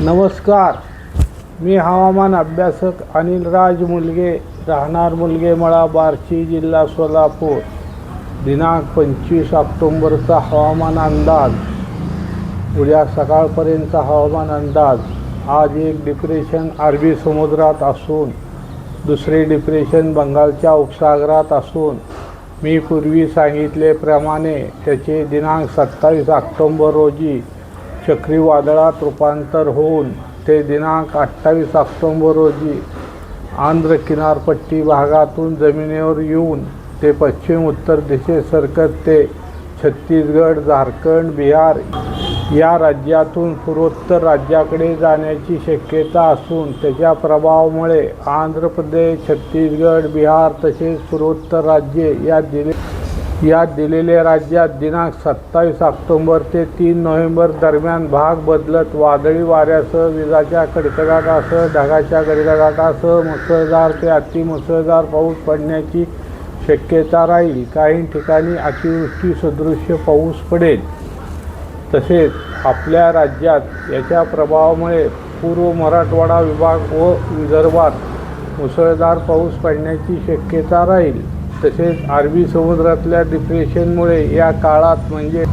नमस्कार. मी हवामान अभ्यासक अनिल राज मुलगे राहणार मुलगे मळा बार्शी जिल्हा सोलापूर. दिनांक पंचवीस ऑक्टोंबरचा हवामान अंदाज. उद्या सकाळपर्यंतचा हवामान अंदाज. आज एक डिप्रेशन अरबी समुद्रात असून दुसरे डिप्रेशन बंगालच्या उपसागरात असून. मी पूर्वी सांगितलेप्रमाणे त्याचे दिनांक सत्तावीस ऑक्टोंबर रोजी चक्रीवादळात रूपांतर होऊन ते दिनांक अठ्ठावीस ऑक्टोंबर रोजी आंध्र किनारपट्टी भागातून जमिनीवर येऊन ते पश्चिम उत्तर दिशेत सरकत ते छत्तीसगड झारखंड बिहार या राज्यातून पूर्वोत्तर राज्याकडे जाण्याची शक्यता असून त्याच्या प्रभावामुळे आंध्र प्रदेश छत्तीसगड बिहार तसेच पूर्वोत्तर राज्ये या दिले यात दिलेल्या राज्यात दिनांक सत्तावीस ऑक्टोंबर ते तीन नोव्हेंबर दरम्यान भाग बदलत वादळी वाऱ्यासह विजाच्या कडकडाटासह ढगाच्या गडगडाटासह मुसळधार ते अतिमुसळधार पाऊस पडण्याची शक्यता राहील. काही ठिकाणी अतिवृष्टी सदृश्य पाऊस पडेल. तसेच आपल्या राज्यात याच्या प्रभावामुळे पूर्व मराठवाडा विभाग व विदर्भात मुसळधार पाऊस पडण्याची शक्यता राहील. तसेच अरबी समुद्रातल्या डिप्रेशनमुळे या काळात म्हणजे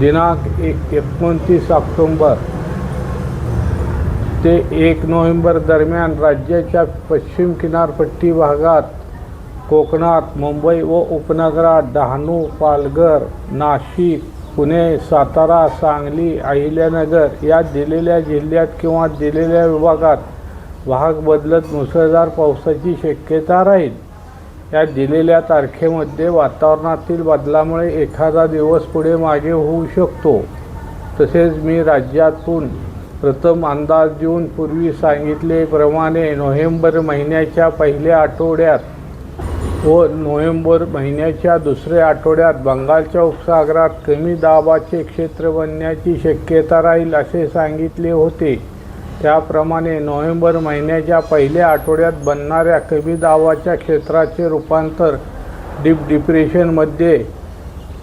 दिनांक एक एकोणतीस ऑक्टोंबर ते एक नोव्हेंबर दरम्यान राज्याच्या पश्चिम किनारपट्टी भागात कोकणात मुंबई व उपनगरात डहाणू पालघर नाशिक पुणे सातारा सांगली अहिल्यानगर या दिलेल्या जिल्ह्यात किंवा दिलेल्या विभागात भाग बदलत मुसळधार पावसाची शक्यता राहील. या दिलेल्या तारखेमध्ये वातावरणातील बदलामुळे एखादा दिवस पुढे मागे होऊ शकतो. तसेच मी राज्यातून प्रथम अंदाज देऊन पूर्वी सांगितलेप्रमाणे नोव्हेंबर महिन्याच्या पहिल्या आठवड्यात व नोव्हेंबर महिन्याच्या दुसऱ्या आठवड्यात बंगालच्या उपसागरात कमी दाबाचे क्षेत्र बनण्याची शक्यता राहील असे सांगितले होते. त्याप्रमाणे नोव्हेंबर महिन्याच्या पहिल्या आठवड्यात बनणाऱ्या कमी दाबाच्या क्षेत्राचे रूपांतर डीप डिप्रेशनमध्ये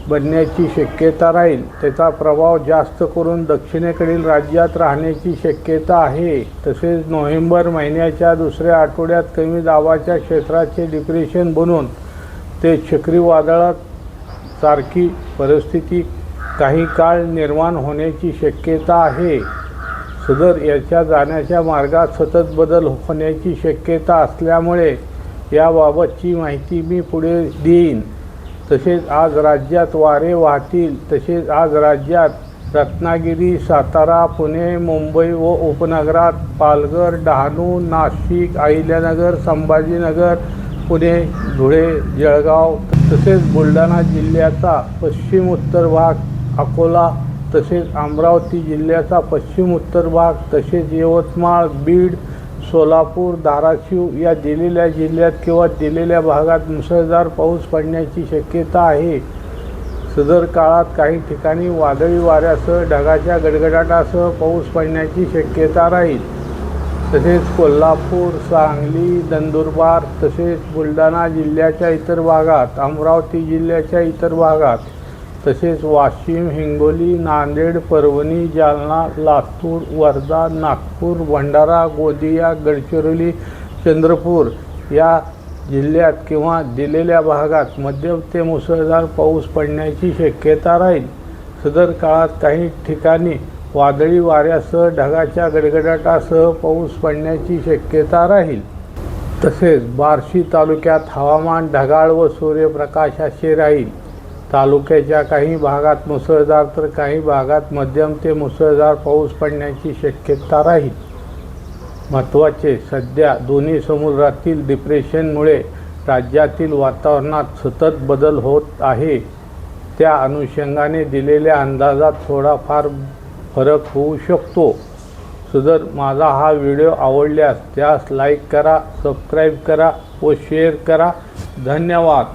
बनण्याची शक्यता राहील. त्याचा प्रभाव जास्त करून दक्षिणेकडील राज्यात राहण्याची शक्यता आहे. तसेच नोव्हेंबर महिन्याच्या दुसऱ्या आठवड्यात कमी दाबाच्या क्षेत्राचे डिप्रेशन बनून ते चक्रीवादळात सारखी परिस्थिती काही काळ निर्माण होण्याची शक्यता आहे. सदर याच्या जाण्याच्या मार्गात सतत बदल होण्याची शक्यता असल्यामुळे याबाबतची माहिती मी पुढे देईन. तसेच आज राज्यात वारे वाहतील. तसेच आज राज्यात रत्नागिरी सातारा पुणे मुंबई व उपनगरात पालघर डहाणू नाशिक अहिल्यानगर संभाजीनगर पुणे धुळे जळगाव तसेच बुलढाणा जिल्ह्याचा पश्चिम उत्तर भाग अकोला तसेच अमरावती जिल्ह्याचा पश्चिम उत्तर भाग तसेच यवतमाळ बीड सोलापूर धाराशिव या दिलेल्या जिल्ह्यात किंवा दिलेल्या भागात मुसळधार पाऊस पडण्याची शक्यता आहे. सदर काळात काही ठिकाणी वादळी वाऱ्यासह ढगाच्या गडगडाटासह पाऊस पडण्याची शक्यता राहील. तसेच कोल्हापूर सांगली नंदुरबार तसेच बुलढाणा जिल्ह्याच्या इतर भागात अमरावती जिल्ह्याच्या इतर भागात तसेच वाशिम हिंगोली नांदेड परभणी जालना लातूर वर्धा नागपूर भंडारा गोंदिया गडचिरोली चंद्रपूर या जिल्ह्यात किंवा दिलेल्या भागात मध्यम ते मुसळधार पाऊस पडण्याची शक्यता राहील. सदर काळात काही ठिकाणी वादळी वाऱ्यासह ढगाच्या गडगडाटासह पाऊस पडण्याची शक्यता राहील. तसेच बार्शी तालुक्यात हवामान ढगाळ व सूर्यप्रकाशाचे राहील. तालुक्याच्या काही भागात मुसळधार तर काही भागात मध्यम ते मुसळधार पाऊस पडण्याची शक्यता राहील. महत्त्वाचे सध्या दोन्ही समुद्रातील डिप्रेशनमुळे राज्यातील वातावरणात सतत बदल होत आहे. त्या अनुषंगाने दिलेल्या अंदाजात थोडाफार फरक होऊ शकतो. सदर माझा हा व्हिडिओ आवडल्यास त्यास लाईक करा सबस्क्राईब करा व शेअर करा. धन्यवाद.